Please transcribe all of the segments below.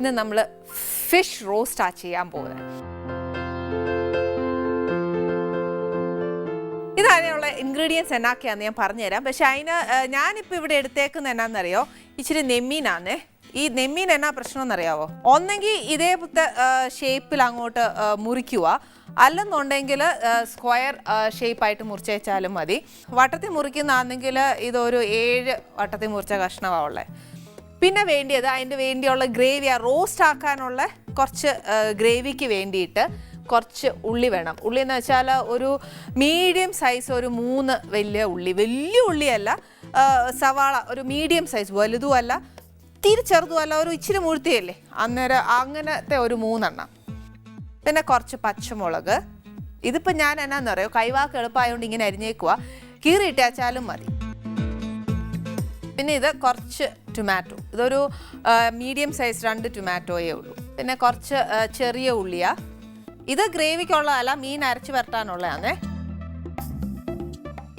ഇന്ന് നമ്മൾ ഫിഷ് റോസ്റ്റാണ് ചെയ്യാൻ പോകുന്നത്. ഇതിനുള്ള ഇൻഗ്രീഡിയൻസ് എന്നാക്കിയാന്ന് ഞാൻ പറഞ്ഞുതരാം. പക്ഷെ അതിന് ഞാനിപ്പോൾ ഇവിടെ എടുത്തേക്കുന്ന എന്നാന്നറിയോ? ഇച്ചിരി നെമ്മീനാന്നേ. ഈ നെമ്മീൻ എന്നാ പ്രശ്നം എന്നറിയാവോ? ഒന്നെങ്കിൽ ഇതേപോലത്തെ ഷേപ്പിൽ അങ്ങോട്ട് മുറിക്കുക. അല്ലെന്നുണ്ടെങ്കിൽ സ്ക്വയർ ഷേപ്പായിട്ട് മുറിച്ചേച്ചാലും മതി. വട്ടത്തിൽ മുറിക്കുന്നതാണെങ്കിൽ ഇതൊരു ഏഴ് വട്ടത്തിൽ മുറിച്ച കഷ്ണമാണ് പിന്നെ വേണ്ടിയത് അതിന്റെ വേണ്ടിയുള്ള ഗ്രേവി ആ റോസ്റ്റ് ആക്കാനുള്ള കുറച്ച് ഗ്രേവിക്ക് വേണ്ടിയിട്ട് കുറച്ച് ഉള്ളി വേണം. ഉള്ളി എന്ന് വെച്ചാൽ ഒരു മീഡിയം സൈസ് ഒരു മൂന്ന് വലിയ ഉള്ളി. വലിയ ഉള്ളിയല്ല സവാള ഒരു മീഡിയം സൈസ് വലുതും അല്ല തിരി ചെറുതും അല്ല ഒരു ഇച്ചിരി മുഴുത്തിയല്ലേ അന്നേരം അങ്ങനത്തെ ഒരു മൂന്നെണ്ണം. പിന്നെ കുറച്ച് പച്ചമുളക്. ഇതിപ്പോൾ ഞാൻ എന്നാന്ന് പറയുമോ കൈവാക്ക് എളുപ്പമായതുകൊണ്ട് ഇങ്ങനെ അരിഞ്ഞേക്കുക കീറിയിട്ടാച്ചാലും മതി. പിന്നെ ഇത് കുറച്ച് ടൊമാറ്റോ ഇതൊരു മീഡിയം സൈസ് രണ്ട് ടൊമാറ്റോയേ ഉള്ളൂ. പിന്നെ കുറച്ച് ചെറിയ ഉള്ളിയ. ഇത് ഗ്രേവിക്കുള്ളതല്ല മീൻ അരച്ച് വരട്ടാനുള്ളതാണേ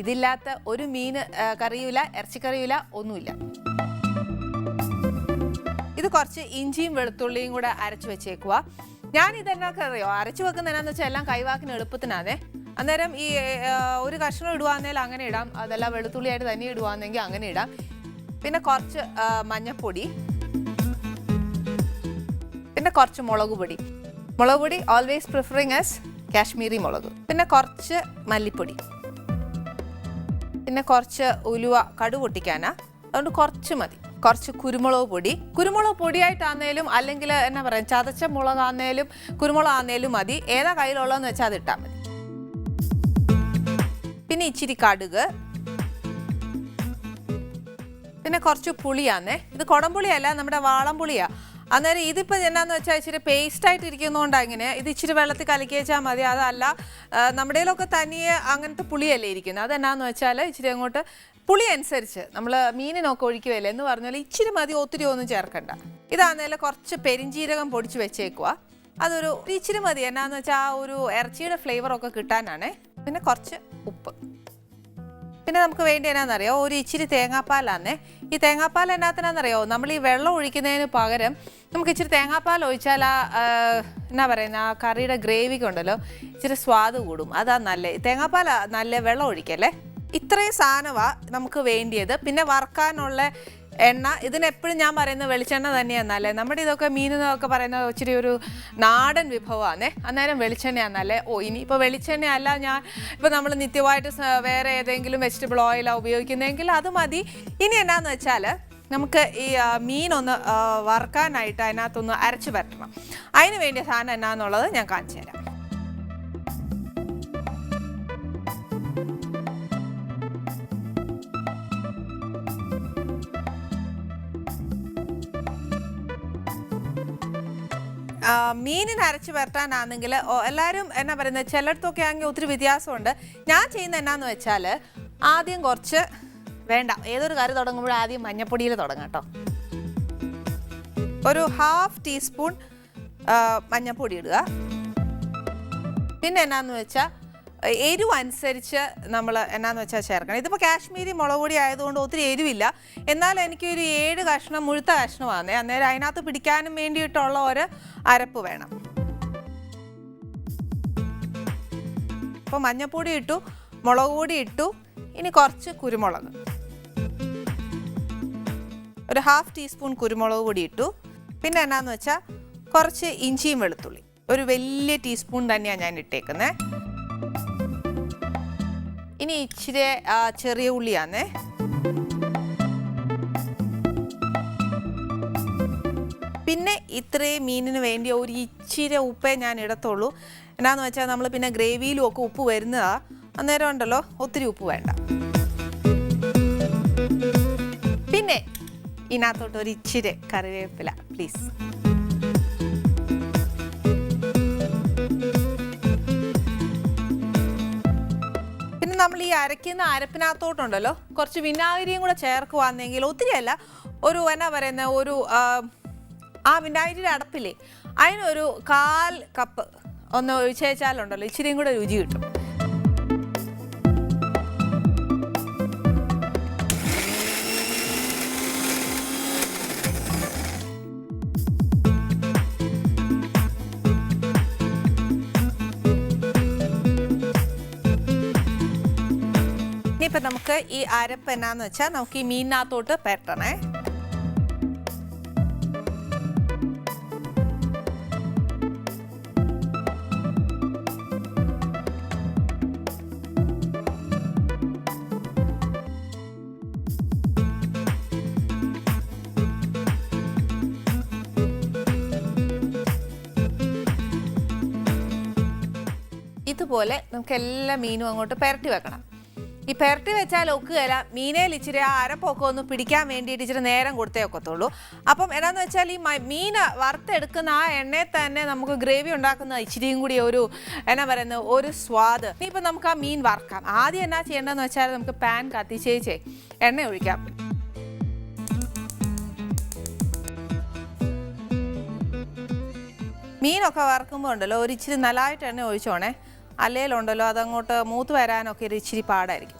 ഇതില്ലാത്ത ഒരു മീൻ കറിയില്ല കറിയുമില്ല ഇറച്ചിക്കറിയുമില്ല ഒന്നുമില്ല. ഇത് കുറച്ച് ഇഞ്ചിയും വെളുത്തുള്ളിയും കൂടെ അരച്ച് വെച്ചേക്കുക ഞാൻ ഇതെന്നാക്കെ അറിയോ അരച്ച് വെക്കുന്ന എന്നാന്ന് വെച്ചാൽ എല്ലാം കൈവാക്കിന് എളുപ്പത്തിനാണേ അന്നേരം ഈ ഒരു കഷ്ണം ഇടുവാന്നേൽ അങ്ങനെ ഇടാം. അതല്ല വെളുത്തുള്ളിയായിട്ട് തന്നെ ഇടുവാന്നെങ്കിൽ അങ്ങനെ ഇടാം. പിന്നെ കുറച്ച് മഞ്ഞപ്പൊടി. പിന്നെ കുറച്ച് മുളക് പൊടി. മുളക് പൊടി ഓൾവേസ് പ്രിഫറിങ് ആസ് കാശ്മീരി മുളക്. പിന്നെ കുറച്ച് മല്ലിപ്പൊടി. പിന്നെ കുറച്ച് ഉലുവ കടു പൊട്ടിക്കാനാ. അതുകൊണ്ട് കുറച്ച് മതി. കുറച്ച് കുരുമുളക് പൊടി. കുരുമുളക് പൊടിയായിട്ടാന്നേലും അല്ലെങ്കിൽ എന്നാ പറയാ ചതച്ച മുളകാന്നേലും കുരുമുളക് ആന്നേലും മതി. ഏതാ കയ്യിലുള്ളതെന്ന് വെച്ചാൽ അത് ഇട്ടാൽ മതി. പിന്നെ ഇച്ചിരി കടുക്. പിന്നെ കുറച്ച് പുളിയാന്നേ. ഇത് കുടംപുളിയല്ല നമ്മുടെ വാളംപുളിയാ. അന്നേരം ഇതിപ്പോൾ എന്നാന്ന് വെച്ചാൽ ഇച്ചിരി പേസ്റ്റ് ആയിട്ട് ഇരിക്കുന്നതുകൊണ്ടാണ് ഇങ്ങനെ. ഇത് ഇച്ചിരി വെള്ളത്തിൽ കലക്കി വെച്ചാൽ മതി. അതല്ല നമ്മുടെയിലൊക്കെ തനിയെ അങ്ങനത്തെ പുളിയല്ലേ ഇരിക്കുന്നത് അതെന്നാന്ന് വെച്ചാൽ ഇച്ചിരി അങ്ങോട്ട് പുളി അനുസരിച്ച് നമ്മൾ മീനിനൊക്കെ ഒഴിക്കുകയല്ലേ എന്ന് പറഞ്ഞാൽ ഇച്ചിരി മതി ഒത്തിരി ഒന്നും ചേർക്കണ്ട. ഇതാന്നേലും കുറച്ച് പെരിഞ്ചീരകം പൊടിച്ച് വെച്ചേക്കുക അതൊരു ഇച്ചിരി മതി. എന്നാന്ന് വെച്ചാൽ ആ ഒരു ഇറച്ചിയുടെ ഫ്ലേവറൊക്കെ കിട്ടാനാണേ. പിന്നെ കുറച്ച് ഉപ്പ്. പിന്നെ നമുക്ക് വേണ്ടി എന്നാന്നറിയോ? ഒരു ഇച്ചിരി തേങ്ങാപ്പാലാന്നേ. ഈ തേങ്ങാപ്പാൽ എന്നാത്തിനാന്നറിയോ? നമ്മൾ ഈ വെള്ളം ഒഴിക്കുന്നതിന് പകരം നമുക്ക് ഇച്ചിരി തേങ്ങാപ്പാൽ ഒഴിച്ചാൽ ആ എന്നാ പറയുന്ന ആ കറിയുടെ ഗ്രേവിക്ക് ഉണ്ടല്ലോ ഇച്ചിരി സ്വാദ് കൂടും. അതാ നല്ല. തേങ്ങാപ്പാൽ നല്ല വെള്ളം ഒഴിക്കല്ലേ? ഇത്രയും സാധനമാണ് നമുക്ക് വേണ്ടിയത്. പിന്നെ വറുക്കാനുള്ള എണ്ണ ഇതിനെപ്പോഴും ഞാൻ പറയുന്നത് വെളിച്ചെണ്ണ തന്നെയാന്നല്ലേ? നമ്മുടെ ഇതൊക്കെ മീൻ എന്നൊക്കെ പറയുന്നത് ഇച്ചിരി ഒരു നാടൻ വിഭവമാണേ അന്നേരം വെളിച്ചെണ്ണയാന്നല്ലേ? ഓ ഇനിയിപ്പോൾ വെളിച്ചെണ്ണ അല്ല ഞാൻ ഇപ്പോൾ നമ്മൾ നിത്യമായിട്ട് വേറെ ഏതെങ്കിലും വെജിറ്റബിൾ ഓയിലാണ് ഉപയോഗിക്കുന്നതെങ്കിൽ അത് മതി. ഇനി എന്നാന്ന് വെച്ചാൽ നമുക്ക് ഈ മീനൊന്ന് വറുക്കാനായിട്ട് അതിനകത്തൊന്ന് അരച്ച് പറ്റണം അതിന് വേണ്ടിയ സാധനം എന്നാന്നുള്ളത് ഞാൻ കാണിച്ചു തരാം. മീനിന് അരച്ച് വരട്ടാനാണെങ്കിൽ എല്ലാവരും എന്നാ പറയുന്നത് ചിലയിടത്തൊക്കെ ആണെങ്കിൽ ഒത്തിരി വ്യത്യാസമുണ്ട്. ഞാൻ ചെയ്യുന്ന എന്നാന്ന് വെച്ചാൽ ആദ്യം കുറച്ച് വേണ്ട ഏതൊരു കറി തുടങ്ങുമ്പോഴും ആദ്യം മഞ്ഞപ്പൊടിയിൽ തുടങ്ങാം കേട്ടോ. ഒരു ഹാഫ് ടീസ്പൂൺ മഞ്ഞപ്പൊടി ഇടുക. പിന്നെ എന്നാന്ന് വെച്ചാൽ എരിവ് അനുസരിച്ച് നമ്മൾ എന്നാന്ന് വെച്ചാൽ ചേർക്കണം. ഇതിപ്പോൾ കാശ്മീരി മുളക് പൊടി ആയതുകൊണ്ട് ഒത്തിരി എരിവില്ല. എന്നാൽ എനിക്കൊരു ഏഴ് കഷ്ണം മുഴുത്ത കഷ്ണമാണ് അന്നേരം അതിനകത്ത് പിടിക്കാനും വേണ്ടിയിട്ടുള്ള ഒരു അരപ്പ് വേണം. അപ്പോൾ മഞ്ഞപ്പൊടി ഇട്ടു മുളക് പൊടി ഇട്ടു ഇനി കുറച്ച് കുരുമുളക്. ഒരു ഹാഫ് ടീസ്പൂൺ കുരുമുളക് പൊടി ഇട്ടു. പിന്നെ എന്നാന്ന് വെച്ചാൽ കുറച്ച് ഇഞ്ചിയും വെളുത്തുള്ളി. ഒരു വലിയ ടീസ്പൂൺ തന്നെയാണ് ഞാൻ ഇട്ടേക്കുന്നത് ഇനി ഇച്ചിരി ചെറിയ ഉള്ളിയാന്നേ. പിന്നെ ഇത്രയും മീനിന് വേണ്ടി ഒരു ഇച്ചിരി ഉപ്പേ ഞാൻ ഇടത്തുള്ളൂ. എന്നാന്ന് വെച്ചാൽ നമ്മൾ പിന്നെ ഗ്രേവിയിലും ഒക്കെ ഉപ്പ് വരുന്നതാ. അന്നേരം ഉണ്ടല്ലോ ഒത്തിരി ഉപ്പ് വേണ്ട. പിന്നെ ഇതിനകത്തോട്ട് ഒരു ഇച്ചിരി കറിവേപ്പില പ്ലീസ് നമ്മൾ ഈ അരയ്ക്കുന്ന അരപ്പിനകത്തോട്ടുണ്ടല്ലോ. കുറച്ച് വിനാഗിരിയും കൂടെ ചേർക്കുവാന്നെങ്കിൽ ഒത്തിരി അല്ല ഒരു എന്നാ പറയുന്ന ഒരു ആ വിനാഗിരിയുടെ അടപ്പില്ലേ അതിനൊരു കാൽ കപ്പ് ഒന്ന് ഒഴിച്ചേച്ചാലുണ്ടല്ലോ ഇച്ചിരിയും കൂടെ രുചി കിട്ടും. ഇനിയിപ്പോൾ നമുക്ക് ഈ അരപ്പ് എന്നാന്ന് വെച്ചാൽ നമുക്ക് ഈ മീനിനകത്തോട്ട് പെരട്ടണേ. ഇതുപോലെ നമുക്ക് എല്ലാ മീനും അങ്ങോട്ട് പെരട്ടി വെക്കണം. ഈ പെരട്ടി വെച്ചാൽ ഒക്കുകയില്ല മീനയിൽ ഇച്ചിരി ആ അരപ്പൊക്കെ ഒന്ന് പിടിക്കാൻ വേണ്ടിയിട്ട് ഇച്ചിരി നേരം കൊടുത്തേ ഒക്കത്തുള്ളൂ. അപ്പം എന്താന്ന് വെച്ചാൽ ഈ മീൻ വറുത്തെടുക്കുന്ന ആ എണ്ണയിൽ തന്നെ നമുക്ക് ഗ്രേവി ഉണ്ടാക്കുന്ന ഇച്ചിരിയും കൂടി ഒരു എന്നാ പറയുന്നത് ഒരു സ്വാദ്. ഇനിയിപ്പോൾ നമുക്ക് ആ മീൻ വറക്കാം. ആദ്യം എന്നാ ചെയ്യേണ്ടതെന്ന് വെച്ചാൽ നമുക്ക് പാൻ കത്തിച്ചേച്ചേ എണ്ണ ഒഴിക്കാം. മീനൊക്കെ വറക്കുമ്പോൾ ഉണ്ടല്ലോ ഒരു ഇച്ചിരി നല്ലതായിട്ട് എണ്ണ ഒഴിച്ചോണേ. അല്ലേലുണ്ടല്ലോ അതങ്ങോട്ട് മൂത്ത് വരാനൊക്കെ ഒരു ഇച്ചിരി പാടായിരിക്കും.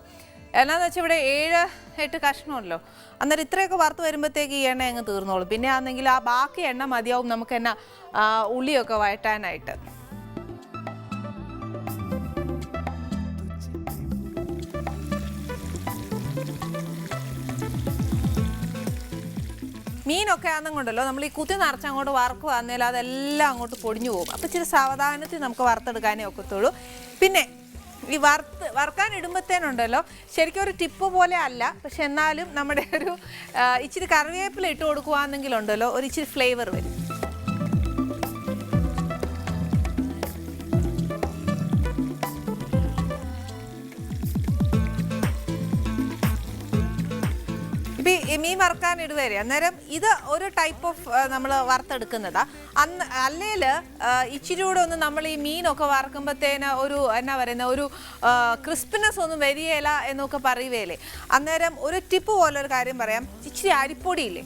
എന്നാന്ന് വെച്ചാൽ ഇവിടെ ഏഴ് എട്ട് കഷ്ണമല്ലോ അന്നേരം ഇത്രയൊക്കെ വറുത്ത് വരുമ്പോഴത്തേക്ക് ഈ എണ്ണ അങ്ങ് തീർന്നോളും. പിന്നെ ആണെങ്കിൽ ആ ബാക്കി എണ്ണ മതിയാവും നമുക്ക് എന്നാ ഉള്ളിയൊക്കെ വഴറ്റാനായിട്ട്. മീനൊക്കെ ആണെന്നുണ്ടല്ലോ നമ്മൾ ഈ കുത്തി നിറച്ച് അങ്ങോട്ട് വറക്കുവാന്നേൽ അതെല്ലാം അങ്ങോട്ട് പൊടിഞ്ഞു പോകും. അപ്പോൾ ഇച്ചിരി സാവധാനത്തിൽ നമുക്ക് വറുത്തെടുക്കാനേ ഒക്കത്തുള്ളൂ. പിന്നെ ഈ വറുത്ത് വറുക്കാൻ ഇടുമ്പോഴത്തേനുണ്ടല്ലോ ശരിക്കും ഒരു ടിപ്പ് പോലെ അല്ല പക്ഷെ എന്നാലും നമ്മുടെ ഒരു ഇച്ചിരി കറിവേപ്പില ഇട്ട് കൊടുക്കുകയാണെങ്കിലുണ്ടല്ലോ ഒരു ഇച്ചിരി ഫ്ലേവർ വരും. മീൻ വറുക്കാൻ ഇടുവരെ അന്നേരം ഇത് ഒരു ടൈപ്പ് ഓഫ് നമ്മൾ വറുത്തെടുക്കുന്നതാ. അന്ന് അല്ലെങ്കിൽ ഇച്ചിരി കൂടെ ഒന്ന് നമ്മൾ ഈ മീനൊക്കെ വറുക്കുമ്പോഴത്തേന് ഒരു എന്നാ പറയുന്ന ഒരു ക്രിസ്പിനെസ് ഒന്നും വരികയില്ല എന്നൊക്കെ പറയുകയില്ലേ അന്നേരം ഒരു ടിപ്പ് പോലെ ഒരു കാര്യം പറയാം. ഇച്ചിരി അരിപ്പൊടിയില്ലേ?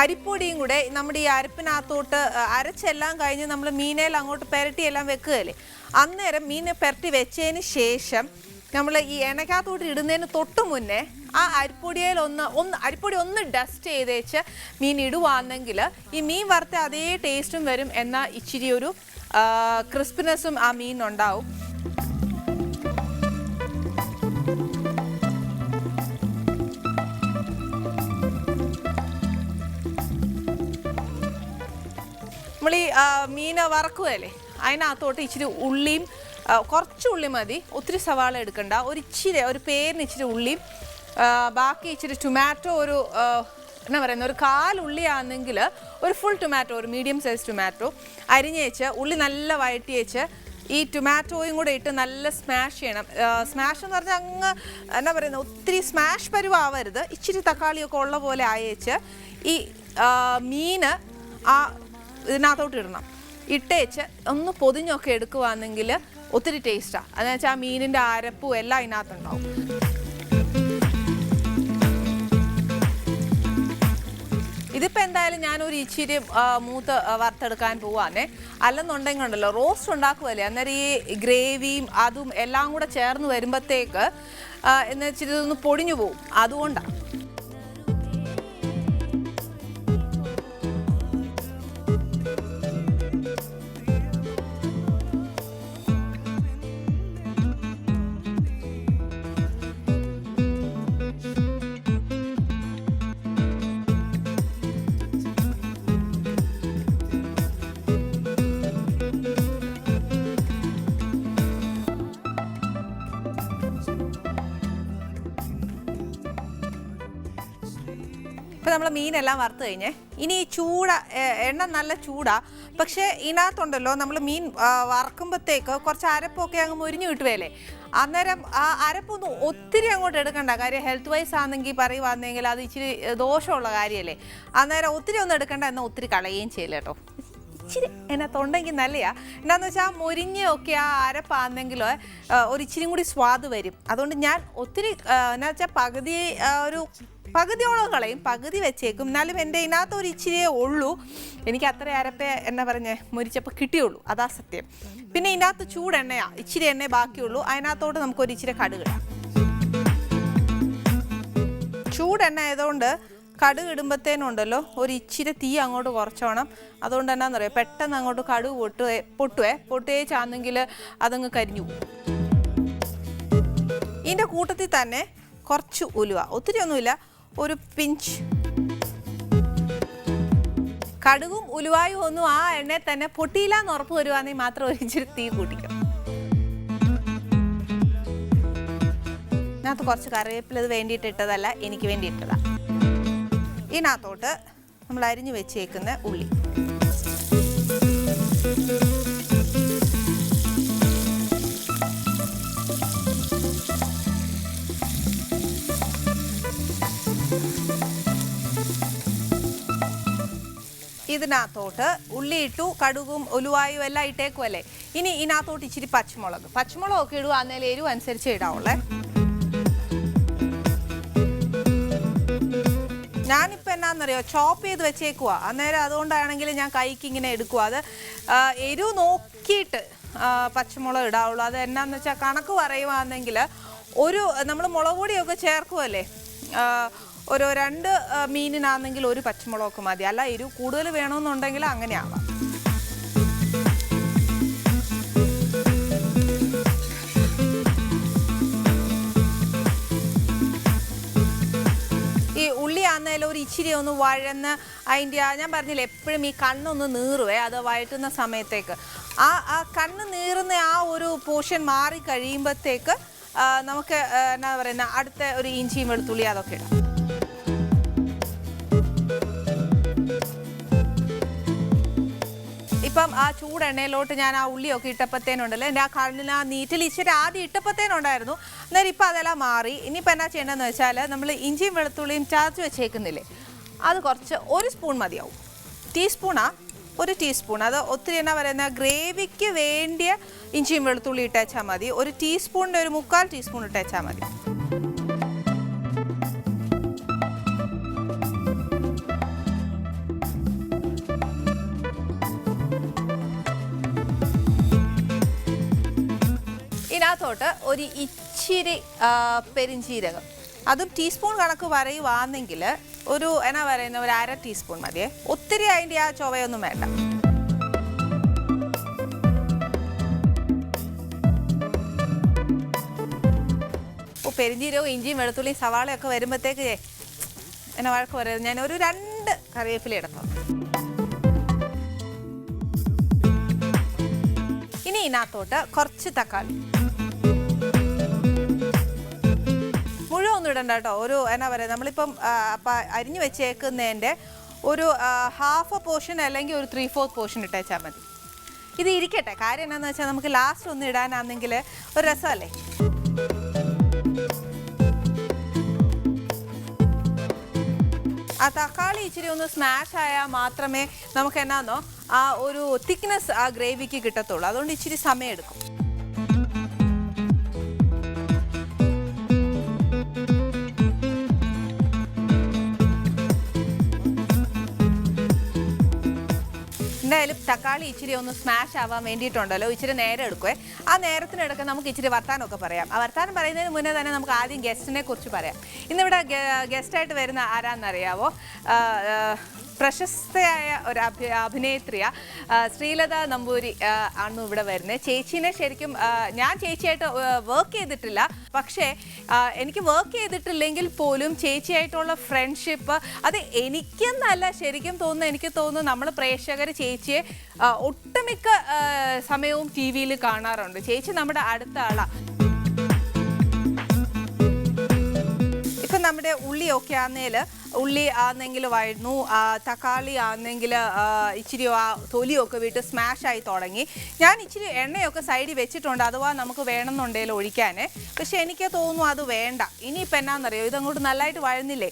അരിപ്പൊടിയും കൂടെ നമ്മുടെ ഈ അരപ്പിനകത്തോട്ട് അരച്ചെല്ലാം കഴിഞ്ഞ് നമ്മൾ മീനയിൽ അങ്ങോട്ട് വെക്കുകയല്ലേ അന്നേരം മീനെ പെരട്ടി വെച്ചതിന് ശേഷം നമ്മൾ ഈ എണക്കാത്തോട്ട് ഇടുന്നതിന് തൊട്ട് മുന്നേ ആ അരിപ്പൊടിയിൽ ഒന്ന് ഒന്ന് അരിപ്പൊടി ഒന്ന് ഡസ്റ്റ് ചെയ്തേച്ച് മീൻ ഇടുവാണെങ്കിൽ ഈ മീൻ വറുത്ത അതേ ടേസ്റ്റും വരും എന്നാൽ ഇച്ചിരി ഒരു ക്രിസ്പിനെസ്സും ആ മീനുണ്ടാവും നമ്മൾ ഈ മീൻ വറക്കുകയല്ലേ അതിനകത്തോട്ട് ഇച്ചിരി ഉള്ളിയും കുറച്ച് ഉള്ളി മതി. ഒത്തിരി സവാള എടുക്കണ്ട. ഒരു ഇച്ചിരി ഒരു പേരിന് ഇച്ചിരി ഉള്ളി. ബാക്കി ഇച്ചിരി ടൊമാറ്റോ ഒരു എന്നാ പറയുന്നത് ഒരു കാലുള്ളിയാണെങ്കിൽ ഒരു ഫുൾ ടൊമാറ്റോ ഒരു മീഡിയം സൈസ് ടൊമാറ്റോ അരിഞ്ഞേച്ച് ഉള്ളി നല്ല വഴറ്റിയേച്ച് ഈ ടൊമാറ്റോയും കൂടെ ഇട്ട് നല്ല സ്മാഷ് ചെയ്യണം. സ്മാഷ് എന്ന് പറഞ്ഞാൽ അങ്ങ് എന്നാ പറയുന്നത് ഒത്തിരി സ്മാഷ് പരുവാവരുത്. ഇച്ചിരി തക്കാളിയൊക്കെ ഉള്ള പോലെ അയച്ച് ഈ മീന് ആ ഇതിനകത്തോട്ട് ഇടണം. ഇട്ടേച്ച് ഒന്ന് പൊതിഞ്ഞൊക്കെ എടുക്കുവാണെങ്കിൽ ഒത്തിരി ടേസ്റ്റാണ് അതെന്ന് വെച്ചാൽ ആ മീനിന്റെ അരപ്പും എല്ലാം ഇതിനകത്തുണ്ടാവും ഇതിപ്പോൾ എന്തായാലും ഞാനൊരു ഇച്ചിരി മൂത്ത് വറുത്തെടുക്കാൻ പോവാന്നേ. അല്ലെന്നുണ്ടെങ്കിൽ ഉണ്ടല്ലോ റോസ്റ്റ് ഉണ്ടാക്കുമല്ലേ അന്നേരം ഈ ഗ്രേവിയും അതും എല്ലാം കൂടെ ചേർന്ന് വരുമ്പോഴത്തേക്ക് എന്ന് വെച്ചിട്ട് ഇതൊന്ന് പൊടിഞ്ഞു പോവും. അതുകൊണ്ടാണ് നമ്മൾ മീനെല്ലാം വറുത്ത് കഴിഞ്ഞേ. ഇനി ഈ ചൂട എണ്ണ നല്ല ചൂടാ. പക്ഷേ ഇതിനകത്തുണ്ടല്ലോ നമ്മൾ മീൻ വറക്കുമ്പോഴത്തേക്ക് കുറച്ച് അരപ്പൊക്കെ അങ്ങ് മുരിഞ്ഞു കിട്ടുവല്ലേ അന്നേരം ആ അരപ്പൊന്നും ഒത്തിരി അങ്ങോട്ട് എടുക്കണ്ട. കാര്യം ഹെൽത്ത് വൈസ് ആണെങ്കിൽ പറയുവാണെങ്കിൽ അത് ഇച്ചിരി ദോഷമുള്ള കാര്യമല്ലേ അന്നേരം ഒത്തിരി ഒന്നും എടുക്കണ്ട എന്നാൽ ഒത്തിരി കളയുകയും ചെയ്യില്ല കേട്ടോ. ഇച്ചിരി അതിനകത്തുണ്ടെങ്കിൽ നല്ലയാ. എന്നാന്ന് വെച്ചാൽ മുരിഞ്ഞൊക്കെ ആ അരപ്പാന്നെങ്കിൽ ഒരു ഇച്ചിരി കൂടി സ്വാദ് വരും. അതുകൊണ്ട് ഞാൻ ഒത്തിരി എന്നാ വെച്ചാൽ പകുതി ഒരു പകുതിയോളം കളയും പകുതി വെച്ചേക്കും. എന്നാലും എന്റെ ഇതിനകത്ത് ഒരു ഇച്ചിരിയേ ഉള്ളൂ. എനിക്ക് അത്ര അരപ്പേ എന്നാ പറഞ്ഞേ മുരിച്ചപ്പോൾ കിട്ടിയുള്ളൂ. അതാ സത്യം. പിന്നെ ഇതിനകത്ത് ചൂടെണ്ണയാ ഇച്ചിരി എണ്ണേ ബാക്കിയുള്ളൂ. അതിനകത്തോട്ട് നമുക്ക് ഒരു ഇച്ചിരി കടുക് ചൂടെണ്ണ ആയതുകൊണ്ട് കടുക് ഇടുമ്പത്തേനുണ്ടല്ലോ ഒരു ഇച്ചിരി തീ അങ്ങോട്ട് കുറച്ചോണം. അതുകൊണ്ട് എന്നാന്ന് പറയാം പെട്ടെന്ന് അങ്ങോട്ട് കടുക് പൊട്ടുവേ പൊട്ടുവേ. ചാന്നെങ്കിൽ അതങ്ങ് കരിഞ്ഞു പോകും ഇതിന്റെ കൂട്ടത്തിൽ തന്നെ കുറച്ച് ഉലുവ. ഒത്തിരി ഒന്നുമില്ല. ഒരു പിഞ്ച്. കടുകും ഉലുവായും ഒന്നും ആ എണ്ണയിൽ തന്നെ പൊട്ടിയില്ല എന്ന് ഉറപ്പ് വരുവാണെങ്കിൽ മാത്രം ഒരു ഇച്ചിരി തീ കൂട്ടിക്കും. ഇതിനകത്ത് കുറച്ച് കറിവേപ്പില ഇത് വേണ്ടിയിട്ട് ഇട്ടതല്ല എനിക്ക് വേണ്ടി ഇട്ടതാ. ഇതിനകത്തോട്ട് നമ്മൾ അരിഞ്ഞു വെച്ചേക്കുന്ന ഉള്ളി. ഇതിനകത്തോട്ട് ഉള്ളി ഇട്ടു കടുകും ഉലുവായും എല്ലാം ഇട്ടേക്കുമല്ലേ ഇനി ഇതിനകത്തോട്ട് ഇച്ചിരി പച്ചമുളക്. പച്ചമുളകൊക്കെ ഇടുക അന്നേരം എരിവ് അനുസരിച്ച് ഇടാവുള്ളേ. ഞാനിപ്പോൾ എന്നാന്നറിയോ? ചോപ്പ് ചെയ്ത് വെച്ചേക്കുക അന്നേരം അതുകൊണ്ടാണെങ്കിൽ ഞാൻ കൈക്ക് ഇങ്ങനെ എടുക്കുക അത് എരിവ് നോക്കിയിട്ട് പച്ചമുളക് ഇടാവുള്ളൂ. അത് എന്നാന്ന് വെച്ചാൽ കണക്ക് പറയുവാണെങ്കിൽ ഒരു നമ്മൾ മുളക് പൊടിയൊക്കെ ചേർക്കുമല്ലേ ഒരു രണ്ട് മീനിനാണെങ്കിൽ ഒരു പച്ചമുളകൊക്കെ മതി. അല്ല എരിവ് കൂടുതൽ വേണമെന്നുണ്ടെങ്കിൽ അങ്ങനെ ആവാം ഈ ഉള്ളി ഒരു ഇച്ചിരി ഒന്ന് വഴന്ന് അതിന്റെ ഞാൻ പറഞ്ഞില്ല എപ്പോഴും ഈ കണ്ണൊന്ന് നീറുവേ അത് വഴറ്റുന്ന സമയത്തേക്ക്. ആ ആ കണ്ണ് നീറുന്ന ആ ഒരു പോർഷൻ മാറി കഴിയുമ്പോഴത്തേക്ക് നമുക്ക് എന്താ പറയുന്ന അടുത്ത ഒരു ഇഞ്ചിയും വെളുത്തുള്ളി അതൊക്കെ ഇടാം. ഇപ്പം ആ ചൂടെണ്ണയിലോട്ട് ഞാൻ ആ ഉള്ളിയൊക്കെ ഇട്ടപ്പത്തേനുണ്ടല്ലോ. എന്റെ ആ കണ്ണിൽ ആ നീറ്റിൽ ഇച്ചിരി ആദ്യം ഇട്ടപ്പത്തേനുണ്ടായിരുന്നു. അന്നേരം ഇപ്പം അതെല്ലാം മാറി. ഇനിയിപ്പോൾ എന്നാ ചെയ്യേണ്ടതെന്ന് വെച്ചാൽ നമ്മൾ ഇഞ്ചിയും വെളുത്തുള്ളിയും ചതച്ച് വെച്ചേക്കുന്നില്ലേ? അത് കുറച്ച് ഒരു സ്പൂൺ മതിയാവും. ടീസ്പൂണാ? ഒരു ടീസ്പൂൺ. അത് ഒത്തിരി എന്നാ പറയുന്ന ഗ്രേവിക്ക് വേണ്ടിയ ഇഞ്ചിയും വെളുത്തുള്ളി ഇട്ടേച്ചാൽ മതി. ഒരു ടീസ്പൂണിന്റെ ഒരു മുക്കാൽ ടീസ്പൂൺ ഇട്ടേച്ചാൽ മതി. ഇതിനകത്തോട്ട് ഒരു ഇച്ചിരി പെരിഞ്ചീരകം. അതും ടീസ്പൂൺ കണക്ക് പറയുവാണെങ്കിൽ ഒരു എന്നാ പറയുന്ന ഒരു അര ടീസ്പൂൺ മതിയേ. ഒത്തിരി അതിന്റെ ആ ചൊവയൊന്നും വേണ്ട. ഓ പെരിഞ്ചീരകവും ഇഞ്ചിയും വെളുത്തുള്ളിയും സവാളയൊക്കെ വരുമ്പോഴത്തേക്ക് എന്നാ വഴക്ക് പറയുന്നത് ഞാൻ ഒരു രണ്ട് കറിവേപ്പില എടുക്കാം ഇനി ഇതിനകത്തോട്ട് കുറച്ച് തക്കാളി. ഒന്നും കേട്ടോ ഒരു എന്നാ പറയുക നമ്മളിപ്പം അരിഞ്ഞു വെച്ചേക്കുന്നതിന്റെ ഒരു ഹാഫ് പോർഷൻ അല്ലെങ്കിൽ ഒരു ത്രീ ഫോർത്ത് പോർഷൻ ഇട്ടേച്ചാൽ മതി. ഇത് ഇരിക്കട്ടെ. കാര്യം എന്നാന്ന് വെച്ചാൽ നമുക്ക് ലാസ്റ്റ് ഒന്ന് ഇടാനാണെങ്കിൽ ഒരു രസമല്ലേ? ആ തക്കാളി ഇച്ചിരി ഒന്ന് സ്മാഷ് ആയാൽ മാത്രമേ നമുക്ക് എന്നാന്നോ ആ ഒരു തിക്നെസ് ആ ഗ്രേവിക്ക് കിട്ടത്തുള്ളൂ. അതുകൊണ്ട് ഇച്ചിരി സമയം എടുക്കും. എന്തായാലും തക്കാളി ഇച്ചിരി ഒന്ന് സ്മാഷ് ആവാൻ വേണ്ടിയിട്ടുണ്ടല്ലോ. ഇച്ചിരി നേരം എടുക്കുവേ. ആ നേരത്തിനിടയ്ക്ക് നമുക്ക് ഇച്ചിരി വർത്താനമൊക്കെ പറയാം. ആ വർത്താനം പറയുന്നതിന് മുന്നേ തന്നെ നമുക്ക് ആദ്യം ഗസ്റ്റിനെ കുറിച്ച് പറയാം. ഇന്നിവിടെ ഗസ്റ്റായിട്ട് വരുന്ന ആരാന്നറിയാവോ? പ്രശസ്തയായ ഒരു അഭി അഭിനേത്രിയ ശ്രീലത നമ്പൂരി ആണ് ഇവിടെ വരുന്നത്. ചേച്ചീനെ ശരിക്കും ഞാൻ ചേച്ചിയായിട്ട് വർക്ക് ചെയ്തിട്ടില്ല. പക്ഷേ എനിക്ക് വർക്ക് ചെയ്തിട്ടില്ലെങ്കിൽ പോലും ചേച്ചിയായിട്ടുള്ള ഫ്രണ്ട്ഷിപ്പ് അത് എനിക്കെന്നല്ല ശരിക്കും തോന്നുന്നു. എനിക്ക് തോന്നുന്നു നമ്മൾ പ്രേക്ഷകർ ചേച്ചിയെ ഒട്ടുമിക്ക സമയവും ടി വിയിൽ കാണാറുണ്ട്. ചേച്ചി നമ്മുടെ അടുത്ത ആളാണ് നമ്മുടെ ഉള്ളിയൊക്കെ ആണെങ്കിൽ ഉള്ളി ആണെങ്കിലും ആയിരുന്നു തക്കാളി ആണെങ്കിൽ ഇച്ചിരി ആ തൊലിയൊക്കെ വിട്ട് സ്മാഷ് ആയി തുടങ്ങി. ഞാൻ ഇച്ചിരി എണ്ണയൊക്കെ സൈഡിൽ വെച്ചിട്ടുണ്ട് അഥവാ നമുക്ക് വേണമെന്നുണ്ടെങ്കിൽ ഒഴിക്കാൻ പക്ഷേ എനിക്ക് തോന്നുന്നു അത് വേണ്ട. ഇനിയിപ്പോൾ എന്നാണെന്നറിയോ ഇതങ്ങോട്ട് നല്ലതായിട്ട് വഴന്നില്ലേ?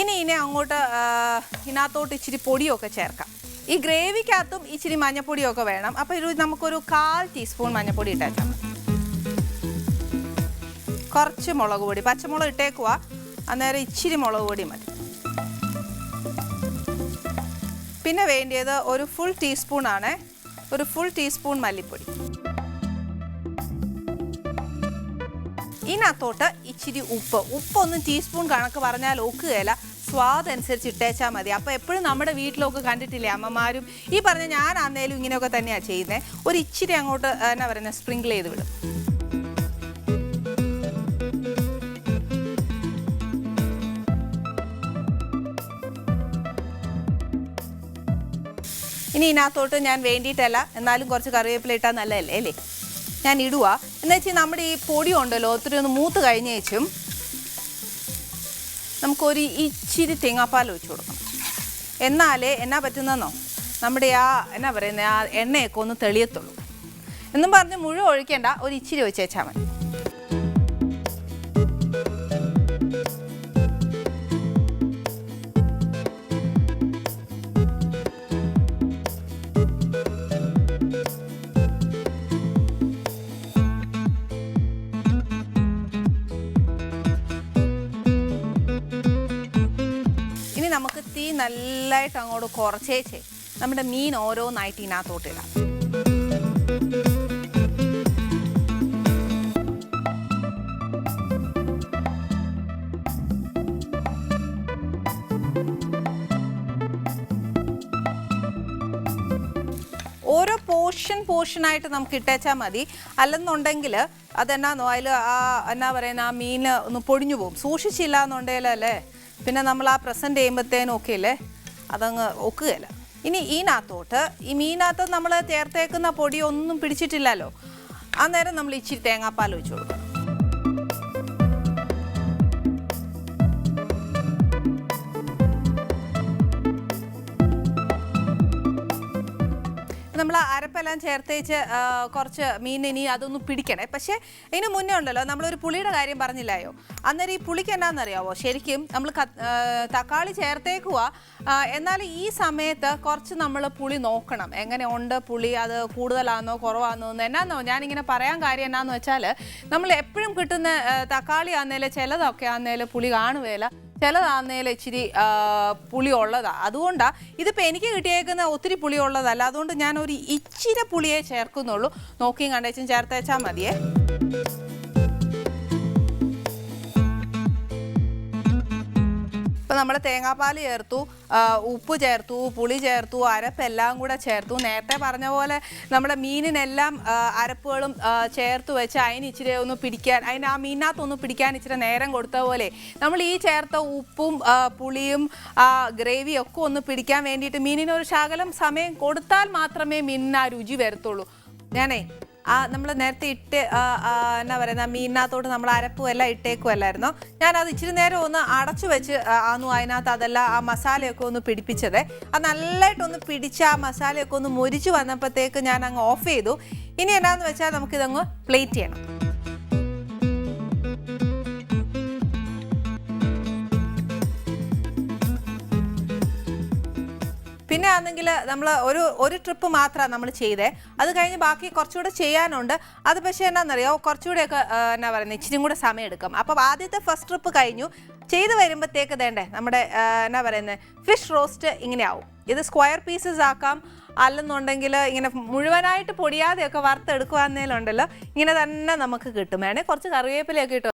ഇനി ഇനി അങ്ങോട്ട് ഇതിനകത്തോട്ട് ഇച്ചിരി പൊടിയൊക്കെ ചേർക്കാം. ഈ ഗ്രേവിക്കകത്തും ഇച്ചിരി മഞ്ഞപ്പൊടിയൊക്കെ വേണം. അപ്പോൾ ഇത് നമുക്കൊരു കാൽ ടീസ്പൂൺ മഞ്ഞപ്പൊടി ഇട്ടേക്കാം. കുറച്ച് മുളക് പൊടി പച്ചമുളക് ഇട്ടേക്കുക അന്നേരം ഇച്ചിരി മുളക് പൊടി മതി. പിന്നെ വേണ്ടിയത് ഒരു ഫുൾ ടീസ്പൂൺ ആണ്. ഒരു ഫുൾ ടീസ്പൂൺ മല്ലിപ്പൊടി. ഇതിനകത്തോട്ട് ഇച്ചിരി ഉപ്പ്. ഉപ്പൊന്നും ടീസ്പൂൺ കണക്ക് പറഞ്ഞാൽ ഒക്കുകയില്ല. സ്വാദ് അനുസരിച്ച് ഇട്ടേച്ചാൽ മതി. അപ്പോൾ എപ്പോഴും നമ്മുടെ വീട്ടിലൊക്കെ കണ്ടിട്ടില്ലേ അമ്മമാരും? ഈ പറഞ്ഞ ഞാൻ അന്നേലും ഇങ്ങനെയൊക്കെ തന്നെയാണ് ചെയ്യുന്നത് ഒരു ഇച്ചിരി അങ്ങോട്ട് എന്നാ പറയുന്നത് സ്പ്രിങ്കിൾ ചെയ്ത് വിടും. ഇനി ഇതിനകത്തോട്ട് ഞാൻ വേണ്ടിയിട്ടല്ല എന്നാലും കുറച്ച് കറിവേപ്പില ഇട്ടാൽ നല്ലതല്ലേ അല്ലേ? ഞാൻ ഇടുക എന്ന് വെച്ചാൽ നമ്മുടെ ഈ പൊടി ഉണ്ടല്ലോ ഒത്തിരി ഒന്ന് മൂത്ത് കഴിഞ്ഞേച്ചും നമുക്കൊരു ഇച്ചിരി തേങ്ങാപ്പാൽ ഒഴിച്ചു കൊടുക്കണം. എന്നാലേ എന്നാ പറ്റുന്നതെന്നോ? നമ്മുടെ ആ എന്നാ പറയുന്നത് ആ എണ്ണയൊക്കെ ഒന്ന് തെളിയത്തുള്ളൂ. എന്നും പറഞ്ഞ് മുഴുവൻ ഒഴിക്കേണ്ട ഒരു ഇച്ചിരി വെച്ചേച്ചാൽ മതി. നല്ലതായിട്ട് അങ്ങോട്ട് കുറച്ചേച്ചേ. നമ്മുടെ മീൻ ഓരോന്നായിട്ട് ഇതിനകത്തോട്ട് ഇടാം. ഓരോ പോർഷൻ പോർഷനായിട്ട് നമുക്ക് ഇട്ടേച്ചാൽ മതി. അല്ലെന്നുണ്ടെങ്കിൽ അതെന്നാന്നോ അതിൽ ആ എന്നാ പറയുന്ന ആ മീൻ ഒന്ന് പൊടിഞ്ഞു പോകും. സൂക്ഷിച്ചില്ല എന്നുണ്ടെങ്കിലല്ലേ പിന്നെ നമ്മൾ ആ പ്രസന്റ് ചെയ്യുമ്പോഴത്തേനും ഒക്കെ അല്ലേ? അതങ്ങ് ഒക്കുകയല്ല. ഇനി ഈനകത്തോട്ട് ഈ മീനകത്ത് നമ്മൾ ചേർത്തേക്കുന്ന പൊടി ഒന്നും പിടിച്ചിട്ടില്ലല്ലോ. അന്നേരം നമ്മൾ ഇച്ചിരി തേങ്ങാപ്പാൽ ഒഴിച്ചു കൊടുക്കണം നമ്മൾ അരപ്പെല്ലാം ചേർത്തേച്ച് കുറച്ച് മീൻ ഇനി അതൊന്ന് പിടിക്കണേ. പക്ഷേ ഇതിന് മുന്നേ ഉണ്ടല്ലോ നമ്മളൊരു പുളിയുടെ കാര്യം പറഞ്ഞില്ലായോ? അന്നേരം ഈ പുളിക്ക് എന്നാണെന്നറിയാവോ ശരിക്കും നമ്മൾ തക്കാളി ചേർത്തേക്കുക എന്നാൽ ഈ സമയത്ത് കുറച്ച് നമ്മൾ പുളി നോക്കണം. എങ്ങനെ ഉണ്ട് പുളി? അത് കൂടുതലാണോ കുറവാണോ എന്ന് എന്നാന്നോ? ഞാനിങ്ങനെ പറയാൻ കാര്യം എന്നാന്ന് വെച്ചാൽ നമ്മൾ എപ്പോഴും കിട്ടുന്ന തക്കാളി ആന്നേലും ചിലതൊക്കെ ആന്നേലും പുളി കാണുകയില്ല ചിലതാന്നേലും ഇച്ചിരി പുളി ഉള്ളതാ അതുകൊണ്ടാണ് ഇതിപ്പോൾ എനിക്ക് കിട്ടിയേക്കുന്ന ഒത്തിരി പുളി ഉള്ളതല്ല അതുകൊണ്ട് ഞാൻ ഒരു ഇച്ചിരി പുളിയെ ചേർക്കുന്നുള്ളൂ. നോക്കിയും കണ്ടേച്ചും ചേർത്തേച്ചാൽ മതിയേ. ഇപ്പം നമ്മൾ തേങ്ങാപ്പാൽ ചേർത്തു ഉപ്പ് ചേർത്തു പുളി ചേർത്തു അരപ്പെല്ലാം കൂടെ ചേർത്തു. നേരത്തെ പറഞ്ഞ പോലെ നമ്മുടെ മീനിനെല്ലാം അരപ്പുകളും ചേർത്ത് വെച്ച് അതിന് ഇച്ചിരി ഒന്ന് പിടിക്കാൻ അതിന് ആ മീനിനകത്തൊന്ന് പിടിക്കാൻ ഇച്ചിരി നേരം കൊടുത്ത പോലെ നമ്മൾ ഈ ചേർത്ത ഉപ്പും പുളിയും ഗ്രേവിയും ഒക്കെ ഒന്ന് പിടിക്കാൻ വേണ്ടിയിട്ട് മീനിനൊരു ശകലം സമയം കൊടുത്താൽ മാത്രമേ മീനിന് ആ രുചി വരത്തുള്ളൂ. ഞാനേ ആ നമ്മൾ നേരത്തെ ഇട്ട് എന്നാ പറയുന്ന മീനിനകത്തോട്ട് നമ്മൾ അരപ്പും എല്ലാം ഇട്ടേക്കുമല്ലായിരുന്നോ ഞാനത് ഇച്ചിരി നേരം ഒന്ന് അടച്ചു വെച്ച് ആന്നു അതിനകത്ത് അതെല്ലാം ആ മസാലയൊക്കെ ഒന്ന് പിടിപ്പിച്ചത്. അത് നല്ലതായിട്ടൊന്ന് പിടിച്ച് ആ മസാലയൊക്കെ ഒന്ന് മുരിച്ച് വന്നപ്പോഴത്തേക്ക് ഞാൻ അങ്ങ് ഓഫ് ചെയ്തു. ഇനി എന്നാന്ന് വെച്ചാൽ നമുക്കിതങ്ങ് പ്ലേറ്റ് ചെയ്യണം. പിന്നെ ആണെങ്കിൽ നമ്മൾ ഒരു ഒരു ട്രിപ്പ് മാത്രമാണ് നമ്മൾ ചെയ്തേ. അത് കഴിഞ്ഞ് ബാക്കി കുറച്ചുകൂടെ ചെയ്യാനുണ്ട്. അത് പക്ഷേ എന്നാണെന്നറിയോ കുറച്ചുകൂടെയൊക്കെ എന്നാ പറയുന്നത് ഇച്ചിരി കൂടെ സമയം എടുക്കും അപ്പോൾ ആദ്യത്തെ ഫസ്റ്റ് ട്രിപ്പ് കഴിഞ്ഞു. ചെയ്ത് വരുമ്പോഴത്തേക്ക് വേണ്ടേ നമ്മുടെ എന്നാ പറയുന്നത് ഫിഷ് റോസ്റ്റ് ഇങ്ങനെ ആവും ഇത് സ്ക്വയർ പീസസ് ആക്കാം. അല്ലെന്നുണ്ടെങ്കിൽ ഇങ്ങനെ മുഴുവനായിട്ട് പൊടിയാതെയൊക്കെ വറുത്തെടുക്കുവാന്നേലുണ്ടല്ലോ. ഇങ്ങനെ തന്നെ നമുക്ക് കിട്ടും. വേണേൽ കുറച്ച് കറിവേപ്പിലയൊക്കെ ഇട്ട്